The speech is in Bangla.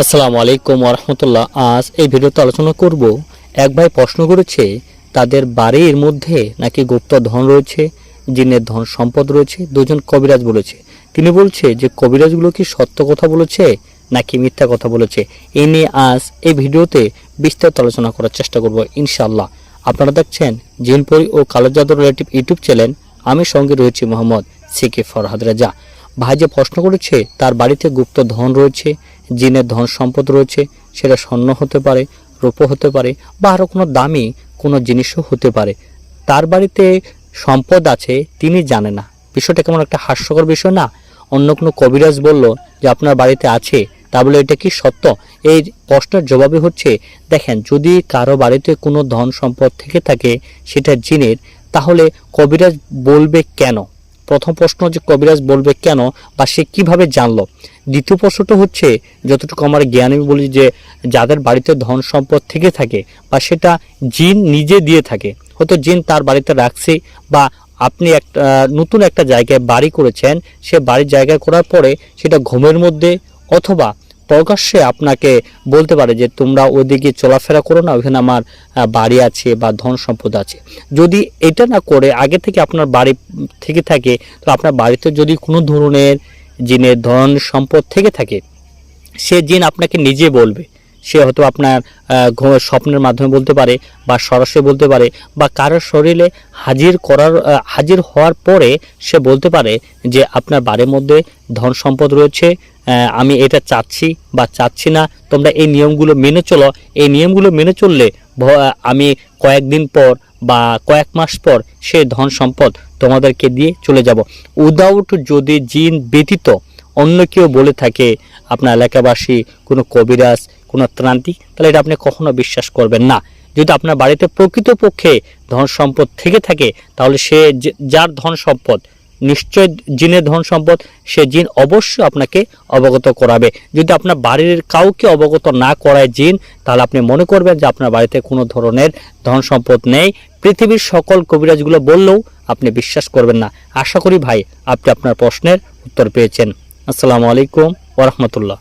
আসসালামু আলাইকুম রহমতুল্লাহ আজ এই ভিডিওতে আলোচনা করব, এক ভাই প্রশ্ন করেছে, তাদের বাড়ির মধ্যে নাকি গুপ্ত ধন রয়েছে, জিনের ধন সম্পদ রয়েছে, দুজন কবিরাজ বলেছে। তিনি বলছে যে কবিরাজগুলো কি সত্য কথা বলেছে নাকি মিথ্যা কথা বলেছে? এ নিয়ে আজ এই ভিডিওতে বিস্তারিত আলোচনা করার চেষ্টা করব ইনশাল্লাহ আপনারা দেখছেন জিনপরি ও কালো জাদুর রিলেটিভ ইউটিউব চ্যানেল। আমি সঙ্গে রয়েছি মোহাম্মদ সিকে ফরহাদ রাজা। ভাই যে প্রশ্ন করেছে, তার বাড়িতে গুপ্ত ধন রয়েছে, জিনের ধন সম্পদ রয়েছে, সেটা স্বর্ণ হতে পারে, রূপ হতে পারে, বা আরও কোনো দামি কোনো জিনিসও হতে পারে। তার বাড়িতে সম্পদ আছে, তিনি জানে না। বিষয়টা কেমন একটা হাস্যকর বিষয় না? অন্য কোনো কবিরাজ বলল যে আপনার বাড়িতে আছে, তা বলে এটা কি সত্য? এই প্রশ্নের জবাবে হচ্ছে, দেখেন, যদি কারও বাড়িতে কোনো ধন সম্পদ থেকে থাকে, সেটা জিনের, তাহলে কবিরাজ বলবে কেন? প্রথম প্রশ্ন যে কবিরাজ বলবে কেন বা সে কীভাবে জানলো? দ্বিতীয় প্রশ্নটা হচ্ছে, যতটুকু আমার জ্ঞান আমি বলি যে, যাদের বাড়িতে ধন সম্পদ থেকে থাকে বা সেটা জিন নিজে দিয়ে থাকে, হয়তো জিন তার বাড়িতে রাখছে বা আপনি একটা, নতুন একটা জায়গায় বাড়ি করেছেন, সে বাড়ির জায়গায় করার পরে সেটা ঘুমের মধ্যে অথবা প্রকাশ্যে আপনাকে বলতে পারে যে তোমরা ওইদিকে চলাফেরা করো না, ওইখানে আমার বাড়ি আছে বা ধন সম্পদ আছে। যদি এটা না করে, আগে থেকে আপনার বাড়ি থেকে থাকে, তো আপনার বাড়িতে যদি কোনো ধরনের জিনের ধন সম্পদ থেকে থাকে, সে জিন আপনাকে নিজে বলবে। সে হয়তো আপনার স্বপ্নের মাধ্যমে বলতে পারে বা সরাসরি বলতে পারে বা কারোর শরীরে হাজির করার হাজির হওয়ার পরে সে বলতে পারে যে আপনার বাড়ির মধ্যে ধন সম্পদ রয়েছে আমি এটা চাচ্ছি বা চাচ্ছি না, তোমরা এই নিয়মগুলো মেনে চলো। এই নিয়মগুলো মেনে চললে আমি কয়েকদিন পর বা কয়েক মাস পর সে ধন সম্পদ তোমাদেরকে দিয়ে চলে যাব। উইদাউট যদি জিন ব্যতীত অন্য কেউ বলে থাকে, আপনার এলাকাবাসী, কোনো কবিরাজ কোনো ত্রান্তিক তাহলে এটা আপনি কখনো বিশ্বাস করবেন না। যদি আপনার বাড়িতে প্রকৃতপক্ষে ধন সম্পদ থেকে থাকে, তাহলে সে যার ধন সম্পদ, নিশ্চয় জিনের ধন সম্পদ, সে জিন অবশ্যই আপনাকে অবগত করাবে। যদি আপনার বাড়ির কাউকে অবগত না করায় জিন, তাহলে আপনি মনে করবেন যে আপনার বাড়িতে কোনো ধরনের ধন সম্পদ নেই। পৃথিবীর সকল কবিরাজগুলো বললেও আপনি বিশ্বাস করবেন না। আশা করি ভাই, আপনি আপনার প্রশ্নের উত্তর পেয়েছেন। আসসালামু আলাইকুম ওরহমতুল্লাহ